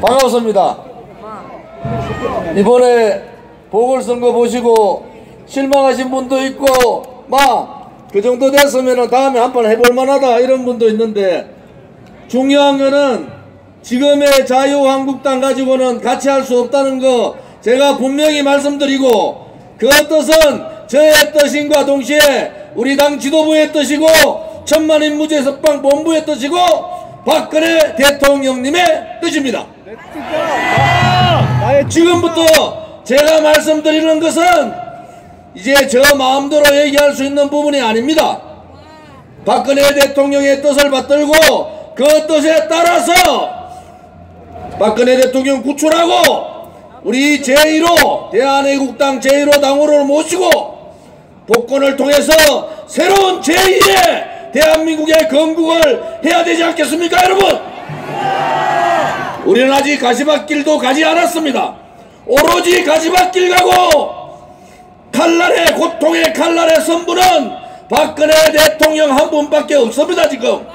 반갑습니다. 이번에 보궐선거 보시고 실망하신 분도 있고 막 그 정도 됐으면 다음에 한 번 해볼 만하다 이런 분도 있는데 중요한 거는 지금의 자유한국당 가지고는 같이 할 수 없다는 거 제가 분명히 말씀드리고 그 뜻은 저의 뜻인과 동시에 우리 당 지도부의 뜻이고 천만인 무죄 석방 본부의 뜻이고 박근혜 대통령님의 뜻입니다. 지금부터 제가 말씀드리는 것은 이제 저 마음대로 얘기할 수 있는 부분이 아닙니다. 박근혜 대통령의 뜻을 받들고 그 뜻에 따라서 박근혜 대통령 구출하고 우리 제1호 대한애국당 제1호 당호를 모시고 복권을 통해서 새로운 제2의 대한민국의 건국을 해야 되지 않겠습니까 여러분? 우리는 아직 가시밭길도 가지 않았습니다. 오로지 가시밭길 가고 칼날의 고통의 칼날의 선부는 박근혜 대통령 한 분밖에 없습니다 지금.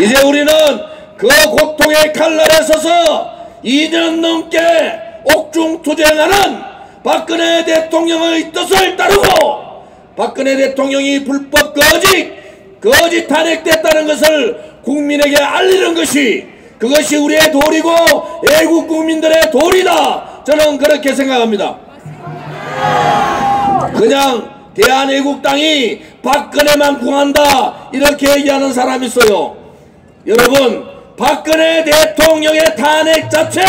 이제 우리는 그 고통의 칼날에 서서 2년 넘게 옥중투쟁하는 박근혜 대통령의 뜻을 따르고 박근혜 대통령이 불법 거짓 거짓 탄핵됐다는 것을 국민에게 알리는 것이 그것이 우리의 도리고 애국 국민들의 도리다. 저는 그렇게 생각합니다. 그냥 대한애국당이 박근혜만 궁한다 이렇게 얘기하는 사람이 있어요. 여러분 박근혜 대통령의 탄핵 자체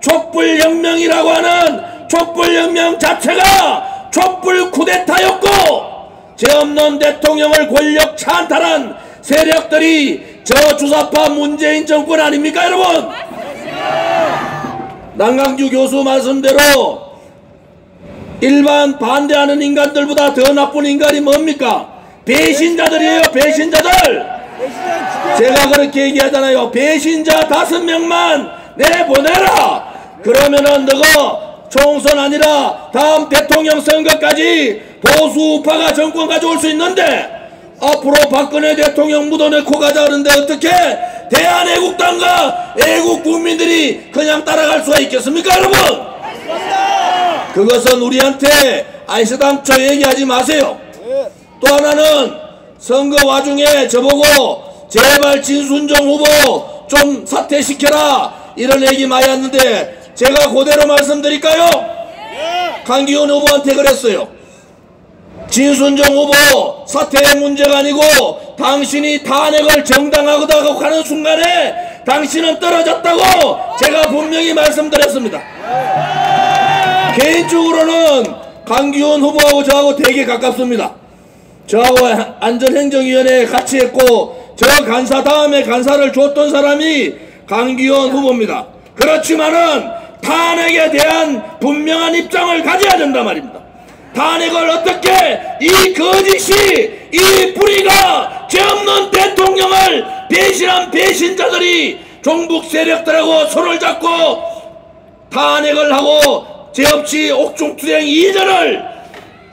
촛불혁명이라고 하는 촛불혁명 자체가 촛불 쿠데타였고 죄 없는 대통령을 권력 찬탈한 세력들이 저 주사파 문재인 정권 아닙니까 여러분? 남강주 교수 말씀대로 일반 반대하는 인간들보다 더 나쁜 인간이 뭡니까? 배신자들이에요 배신자들! 제가 그렇게 얘기하잖아요. 배신자 다섯 명만 내보내라! 그러면은 너가 총선 아니라 다음 대통령 선거까지 보수 우파가 정권 가져올 수 있는데 앞으로 박근혜 대통령 묻어내고 가자 그러는데 어떻게 대한애국당과 애국 국민들이 그냥 따라갈 수가 있겠습니까 여러분? 그것은 우리한테 아이스당초 얘기하지 마세요. 또 하나는 선거 와중에 저보고 제발 진순정 후보 좀 사퇴시켜라. 이런 얘기 많이 했는데 제가 그대로 말씀드릴까요? 강기훈 후보한테 그랬어요. 진순정 후보 사퇴의 문제가 아니고 당신이 탄핵을 정당하다고 하는 순간에 당신은 떨어졌다고 제가 분명히 말씀드렸습니다. 개인적으로는 강기훈 후보하고 저하고 되게 가깝습니다. 저하고 안전행정위원회 같이 했고 저 간사 다음에 간사를 줬던 사람이 강기훈 후보입니다. 그렇지만은 탄핵에 대한 분명한 입장을 가져야 된단 말입니다. 탄핵을 어떻게 이 거짓이 이 뿌리가 죄 없는 대통령을 배신한 배신자들이 종북 세력들하고 손을 잡고 탄핵을 하고 죄 없이 옥중투쟁 이전을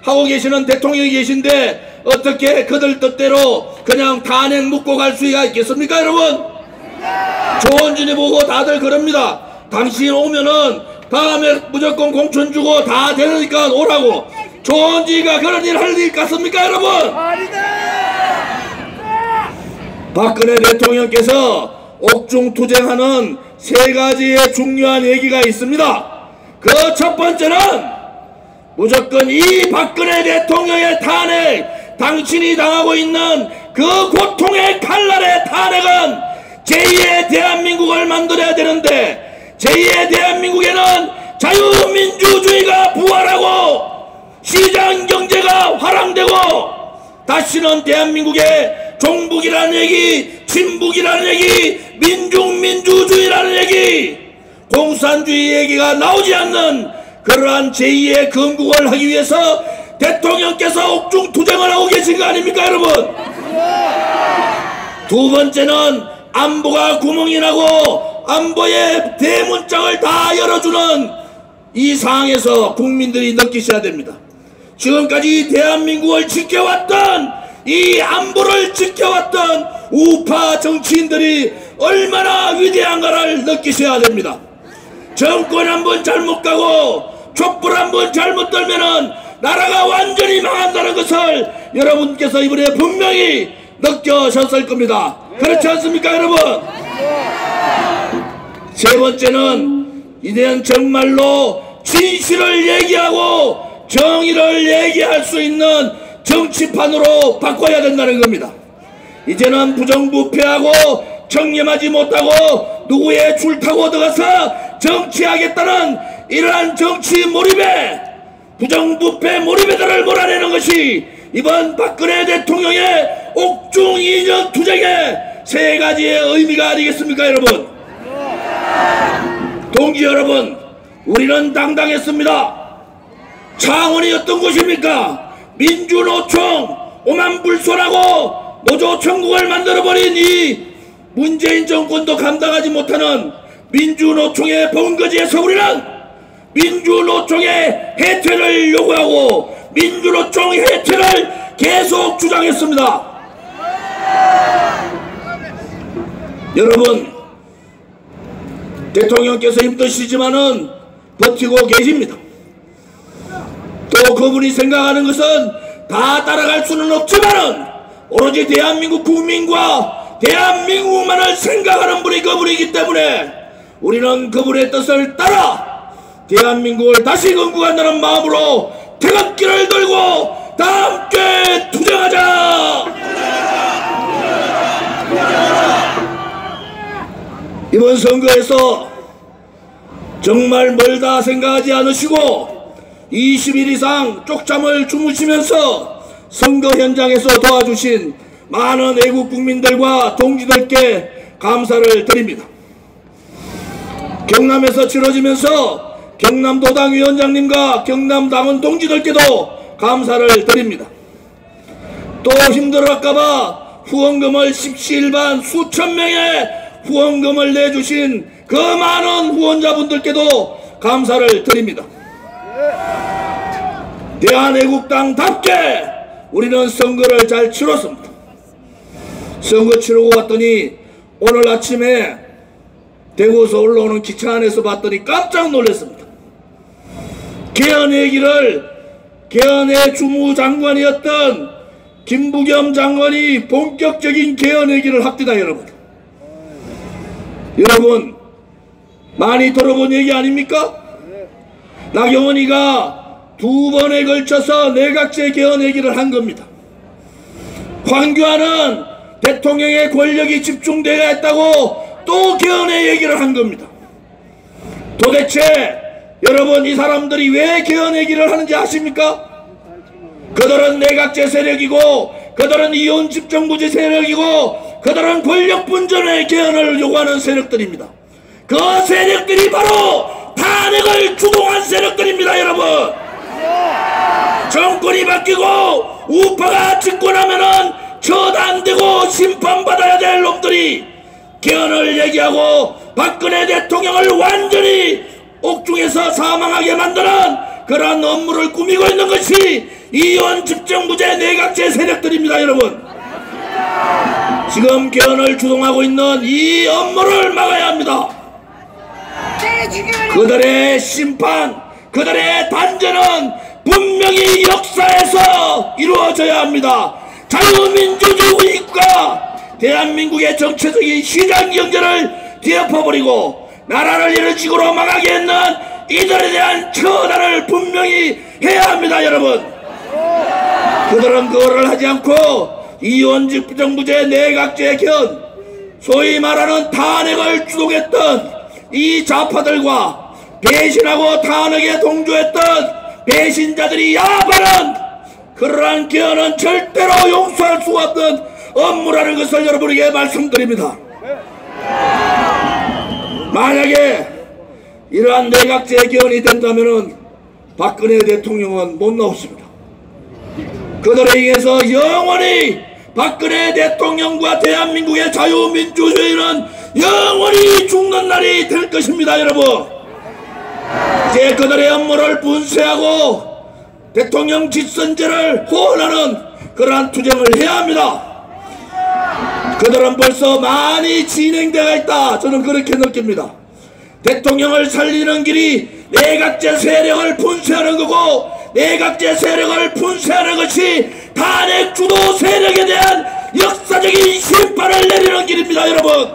하고 계시는 대통령이 계신데 어떻게 그들 뜻대로 그냥 탄핵 묻고 갈 수가 있겠습니까 여러분 조원진이 보고 다들 그럽니다 당신 오면은 다음에 무조건 공천 주고 다 되니까 오라고. 조원진이가 그런 일 할 일 같습니까 여러분? 박근혜 대통령께서 옥중투쟁하는 세 가지의 중요한 얘기가 있습니다. 그 첫 번째는 무조건 이 박근혜 대통령의 탄핵 당신이 당하고 있는 그 고통의 칼날의 탄핵은 제2의 대한민국을 만들어야 되는데 제2의 대한민국에는 자유민주주의가 부활하고 시장 경제가 활황되고 다시는 대한민국의 종북이라는 얘기 친북이라는 얘기 민중민주주의라는 얘기 공산주의 얘기가 나오지 않는 그러한 제2의 건국을 하기 위해서 대통령께서 옥중투쟁을 하고 계신 거 아닙니까 여러분? 두 번째는 안보가 구멍이 나고 안보의 대문짝을 다 열어주는 이 상황에서 국민들이 느끼셔야 됩니다 지금까지 대한민국을 지켜왔던 이 안보를 지켜왔던 우파 정치인들이 얼마나 위대한가를 느끼셔야 됩니다. 정권 한 번 잘못 가고 촛불 한 번 잘못 들면은 나라가 완전히 망한다는 것을 여러분께서 이번에 분명히 느껴졌을 겁니다. 그렇지 않습니까 여러분? 세 번째는 이제는 정말로 진실을 얘기하고 정의를 얘기할 수 있는 정치판으로 바꿔야 된다는 겁니다. 이제는 부정부패하고 청렴하지 못하고 누구의 줄 타고 들어가서 정치하겠다는 이러한 정치 몰입에 부정부패 몰입에들을 몰아내는 것이 이번 박근혜 대통령의 옥중 이전 투쟁의 세 가지의 의미가 아니겠습니까 여러분? 동지 여러분 우리는 당당했습니다. 창원이 어떤 곳입니까? 민주노총 오만불손하고 노조 천국을 만들어버린 이 문재인 정권도 감당하지 못하는 민주노총의 본거지에서 우리는 민주노총의 해체를 요구하고 민주노총 해체를 계속 주장했습니다. 여러분 대통령께서 힘드시지만은 버티고 계십니다. 또 그분이 생각하는 것은 다 따라갈 수는 없지만은 오로지 대한민국 국민과 대한민국만을 생각하는 분이 그분이기 때문에 우리는 그분의 뜻을 따라 대한민국을 다시 건국한다는 마음으로 태극기를 들고 다 함께 투쟁하자! 이번 선거에서 정말 멀다 생각하지 않으시고 20일 이상 쪽잠을 주무시면서 선거 현장에서 도와주신 많은 애국 국민들과 동지들께 감사를 드립니다. 경남에서 치러지면서 경남도당 위원장님과 경남당원 동지들께도 감사를 드립니다. 또 힘들었까봐 후원금을 십시일반 수천 명의 후원금을 내주신 그 많은 후원자분들께도 감사를 드립니다. 대한애국당답게 우리는 선거를 잘 치렀습니다. 선거 치르고 왔더니 오늘 아침에 대구에서 올라오는 기차 안에서 봤더니 깜짝 놀랐습니다. 개헌 얘기를 개헌의 주무장관이었던 김부겸 장관이 본격적인 개헌 얘기를 합니다 여러분. 여러분 많이 들어본 얘기 아닙니까? 나경원이가 두 번에 걸쳐서 내각제 개헌 얘기를 한 겁니다. 황교안은 대통령의 권력이 집중되어 있다고 또 개헌의 얘기를 한 겁니다. 도대체 여러분 이 사람들이 왜 개헌 얘기를 하는지 아십니까? 그들은 내각제 세력이고 그들은 이혼 집정부제 세력이고 그들은 권력 분전의 개헌을 요구하는 세력들입니다. 그 세력들이 바로 탄핵을 주동한 세력들입니다 여러분. 정권이 바뀌고 우파가 집권하면은 처단되고 심판받아야 될 놈들이 개헌을 얘기하고 박근혜 대통령을 완전히 옥중에서 사망하게 만드는 그러한 업무를 꾸미고 있는 것이 이원 집정부제 내각제 세력들입니다 여러분 지금 개헌을 주동하고 있는 이 업무를 막아야 합니다. 그들의 심판 그들의 단죄는 분명히 역사에서 이루어져야 합니다. 자유민주주의과 대한민국의 정체적인 시장 경제를 뒤엎어버리고 나라를 이런 식으로 망하게 했는 이들에 대한 처단을 분명히 해야 합니다 여러분. 그들은 그거를 하지 않고 이원직 정부제 내각제 견 소위 말하는 탄핵을 주동했던 이 좌파들과 배신하고 탄핵에 동조했던 배신자들이 야바는 그러한 기원은 절대로 용서할 수 없는 업무라는 것을 여러분에게 말씀드립니다. 만약에 이러한 내각제 개헌이 된다면 박근혜 대통령은 못 나오십니다. 그들에 의해서 영원히 박근혜 대통령과 대한민국의 자유민주주의는 영원히 죽는 날이 될 것입니다 여러분 이제 그들의 업무를 분쇄하고 대통령 직선제를 호언하는 그러한 투쟁을 해야 합니다 그들은 벌써 많이 진행되어 있다. 저는 그렇게 느낍니다. 대통령을 살리는 길이 내각제 세력을 분쇄하는 거고 내각제 세력을 분쇄하는 것이 탄핵 주도 세력에 대한 역사적인 심판을 내리는 길입니다 여러분.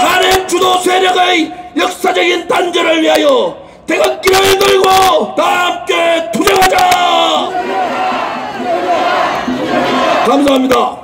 탄핵 주도 세력의 역사적인 단절을 위하여 대각기를 들고 다 함께 투쟁하자. 감사합니다